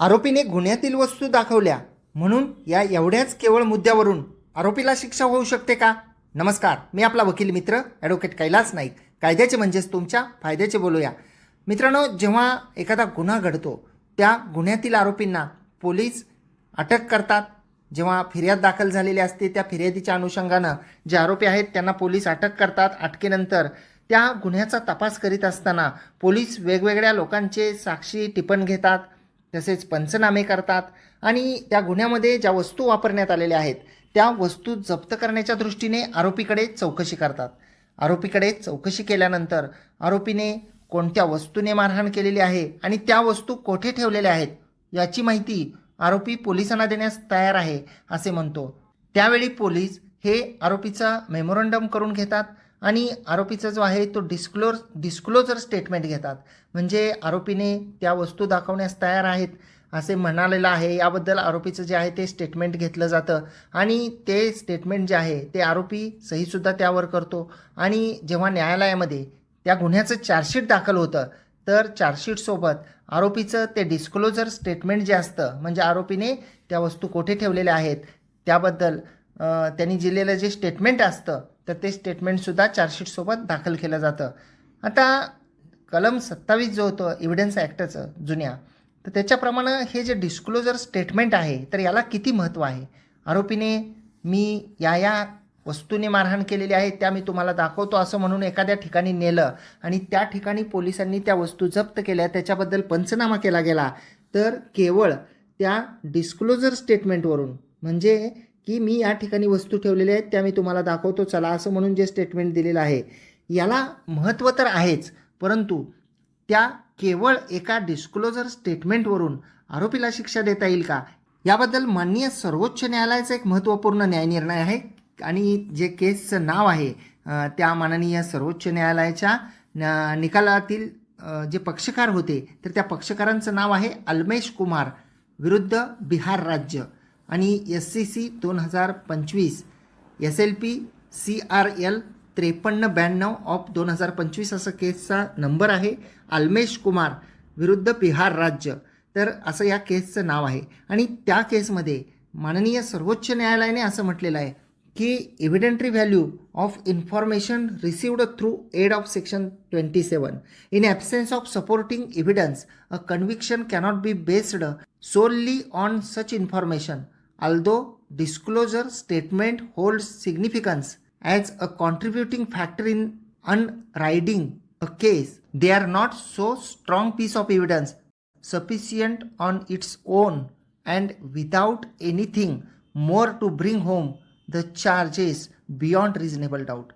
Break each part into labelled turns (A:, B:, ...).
A: आरोपीने गुन्ह्यातील वस्तू दाखवल्या. म्हणून या एवढ्याच केवळ मुद्द्यावरून आरोपीला शिक्षा होऊ शकते का? नमस्कार मी आपला वकील मित्र ॲडव्होकेट कैलास नाईक. कायद्याचे म्हणजेच तुमच्या फायद्याचे बोलूया. मित्रांनो जेव्हा एखादा गुन्हा घडतो त्या गुन्ह्यातील आरोपींना पोलीस अटक करतात. जेव्हा फिर्याद दाखल झालेली असते त्या फिर्यादीच्या अनुषंगानं जे आरोपी आहेत त्यांना पोलीस अटक करतात. अटकेनंतर त्या गुन्ह्याचा तपास करीत असताना पोलीस वेगवेगळ्या लोकांचे साक्षी टिपण घेतात. तसेच पंचनामे करतात. आणि त्या गुन्ह्यामध्ये ज्या वस्तू वापरण्यात आलेल्या आहेत त्या वस्तू जप्त करण्याच्या दृष्टीने आरोपीकडे चौकशी करतात. आरोपीकडे चौकशी केल्यानंतर आरोपीने कोणत्या वस्तूने मारहाण केलेली आहे आणि त्या वस्तू कोठे ठेवलेल्या आहेत याची माहिती आरोपी पोलिसांना देण्यास तयार आहे असे म्हणतो. त्यावेळी पोलीस हे आरोपीचा मेमोरंडम करून घेतात. आणि आरोपीचा जो आहे तो डिस्क्लोर डिस्क्लोजर स्टेटमेंट घेतात. म्हणजे आरोपीने त्या वस्तू दाखवण्यास तयार आहेत असे म्हणालेलं आहे. याबद्दल आरोपीचं जे आहे ते स्टेटमेंट घेतलं जातं. आणि ते स्टेटमेंट जे आहे ते आरोपी सहीसुद्धा त्यावर करतो. आणि जेव्हा न्यायालयामध्ये त्या गुन्ह्याचं चार्जशीट दाखल होतं तर चार्जशीटसोबत आरोपीचं ते डिस्क्लोजर स्टेटमेंट जे असतं म्हणजे आरोपीने त्या वस्तू कोठे ठेवलेल्या आहेत त्याबद्दल त्यांनी दिलेलं जे स्टेटमेंट असतं तर ते स्टेटमेंटसुद्धा चार्जशीटसोबत दाखल केलं जातं. आता कलम सत्तावीस जो होतं एव्हिडन्स ॲक्टचं जुन्या तर त्याच्याप्रमाणे हे जे डिस्क्लोजर स्टेटमेंट आहे तर याला किती महत्त्व आहे? आरोपीने मी या या वस्तूने मारहाण केलेली आहे त्या मी तुम्हाला दाखवतो असं म्हणून एखाद्या ठिकाणी नेलं आणि त्या ठिकाणी पोलिसांनी त्या वस्तू जप्त केल्या त्याच्याबद्दल पंचनामा केला गेला तर केवळ त्या डिस्क्लोजर स्टेटमेंटवरून म्हणजे की मी या ठिकाणी वस्तू ठेवलेल्या आहेत त्या मी तुम्हाला दाखवतो. चला असं म्हणून जे स्टेटमेंट दिलेलं आहे याला महत्त्व तर आहेच परंतु त्या केवळ एका डिस्क्लोजर स्टेटमेंटवरून आरोपीला शिक्षा देता येईल का? याबद्दल माननीय सर्वोच्च न्यायालयाचा एक महत्त्वपूर्ण न्यायनिर्णय आहे आणि जे केसचं नाव आहे त्या माननीय सर्वोच्च न्यायालयाच्या न- निकालातील जे पक्षकार होते तर त्या पक्षकारांचं नाव आहे अल्मेश कुमार विरुद्ध बिहार राज्य. आणि एस सी सी दोन हजार पंचवीस S L P C R L त्रेपन्न ब्याण्णव ऑफ दोन हजार पंचवीस असं केसचा नंबर आहे. अल्मेश कुमार विरुद्ध बिहार राज्य. तर असं या केसचं नाव आहे. आणि त्या केसमध्ये माननीय सर्वोच्च न्यायालयाने असं म्हटलेलं आहे की evidentiary value of information received through aid of section twenty seven in absence of supporting evidence a conviction cannot be based solely on such information although disclosure statement holds significance as a contributing factor in unriding a case they are not so strong piece of evidence sufficient on its own and without anything more to bring home the charges beyond reasonable doubt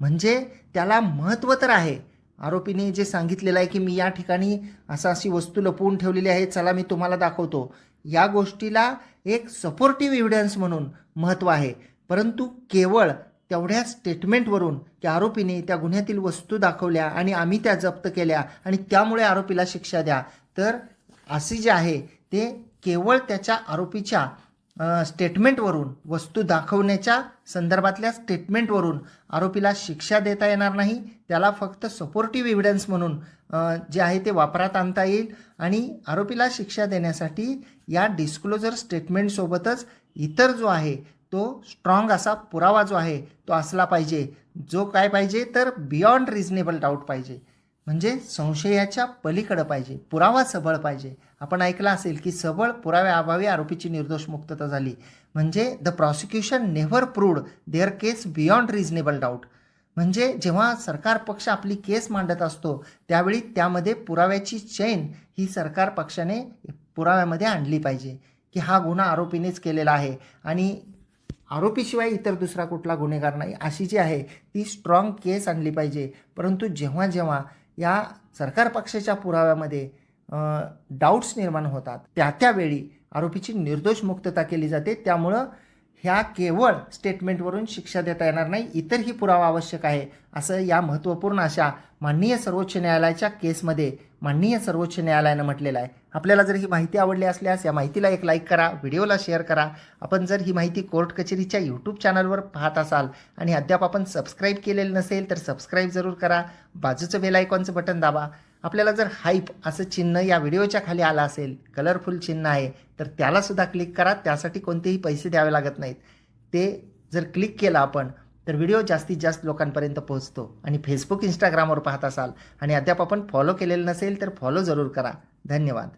A: म्हणजे त्याला महत्त्व तर आहे आरोपीने जे सांगितलेलं आहे की मी या ठिकाणी असं अशी वस्तू लपवून ठेवलेली आहे चला मी तुम्हाला दाखवतो या गोष्टीला एक सपोर्टिव्ह एव्हिडन्स म्हणून महत्त्व आहे. परंतु केवळ तेवढ्या स्टेटमेंटवरून की आरोपीने त्या गुन्ह्यातील वस्तू दाखवल्या आणि आम्ही त्या जप्त केल्या आणि त्यामुळे आरोपीला शिक्षा द्या. तर असे जे आहे ते केवळ त्याच्या आरोपीच्या स्टेटमेंटवरून वस्तू दाखवण्याच्या संदर्भातल्या स्टेटमेंटवरून आरोपीला शिक्षा देता येणार नाही. त्याला फक्त सपोर्टिव्ह एव्हिडन्स म्हणून जे आहे ते वापरात आणता येईल. आणि आरोपीला शिक्षा देण्यासाठी या डिस्क्लोजर स्टेटमेंटसोबतच इतर जो आहे तो स्ट्रॉंग असा पुरावा जो आहे तो असला पाहिजे. जो काय पाहिजे तर बियॉन्ड रिझनेबल डाऊट पाहिजे. म्हणजे संशयाच्या पलीकडं पाहिजे. पुरावा सबळ पाहिजे. आपण ऐकलं असेल की सबळ पुराव्याअभावी आरोपीची निर्दोष मुक्तता झाली. म्हणजे the prosecution never proved their case beyond reasonable doubt म्हणजे जेव्हा सरकार पक्ष आपली केस मांडत असतो त्यावेळी त्यामध्ये पुराव्याची चैन ही सरकार पक्षाने पुराव्यामध्ये आणली पाहिजे. की हा गुन्हा आरोपीनेच केलेला आहे. आणि आरोपीशिवाय इतर दुसरा कुठला गुन्हेगार नाही अशी जी आहे ती स्ट्रॉंग केस आणली पाहिजे. परंतु जेव्हा जेव्हा या सरकार पक्षाच्या पुराव्यामध्ये डाऊट्स निर्माण होतात त्या त्यावेळी आरोपीची निर्दोष मुक्तता केली जाते. त्यामुळं ह्या केवळ स्टेटमेंटवरून शिक्षा देता येणार नाही इतरही पुरावा आवश्यक आहे असं या महत्त्वपूर्ण अशा माननीय सर्वोच्च न्यायालयाच्या केसमध्ये माननीय सर्वोच्च न्यायालयानं म्हटलेलं आहे. आपल्याला जर ही माहिती आवडली असल्यास या माहितीला एक लाईक करा व्हिडिओला शेअर करा. आपण जर ही माहिती कोर्ट कचेरीच्या यूट्यूब चॅनलवर पाहत असाल आणि अद्याप आपण सबस्क्राईब केलेलं नसेल तर सबस्क्राईब जरूर करा. बाजूचं बेल आयकॉनचं बटन दाबा. आपल्याला जर हाईप असं चिन्ह या व्हिडिओच्या खाली आलं असेल कलरफुल चिन्ह आहे तर त्यालासुद्धा क्लिक करा. त्यासाठी कोणतेही पैसे द्यावे लागत नाहीत. ते जर क्लिक केलं आपण तर व्हिडिओ जास्तीत जास्त लोकांपर्यंत पोहोचतो. आणि फेसबुक इंस्टाग्रामवर पाहत असाल आणि अद्याप आपण फॉलो केलेलं नसेल तर फॉलो जरूर करा. धन्यवाद.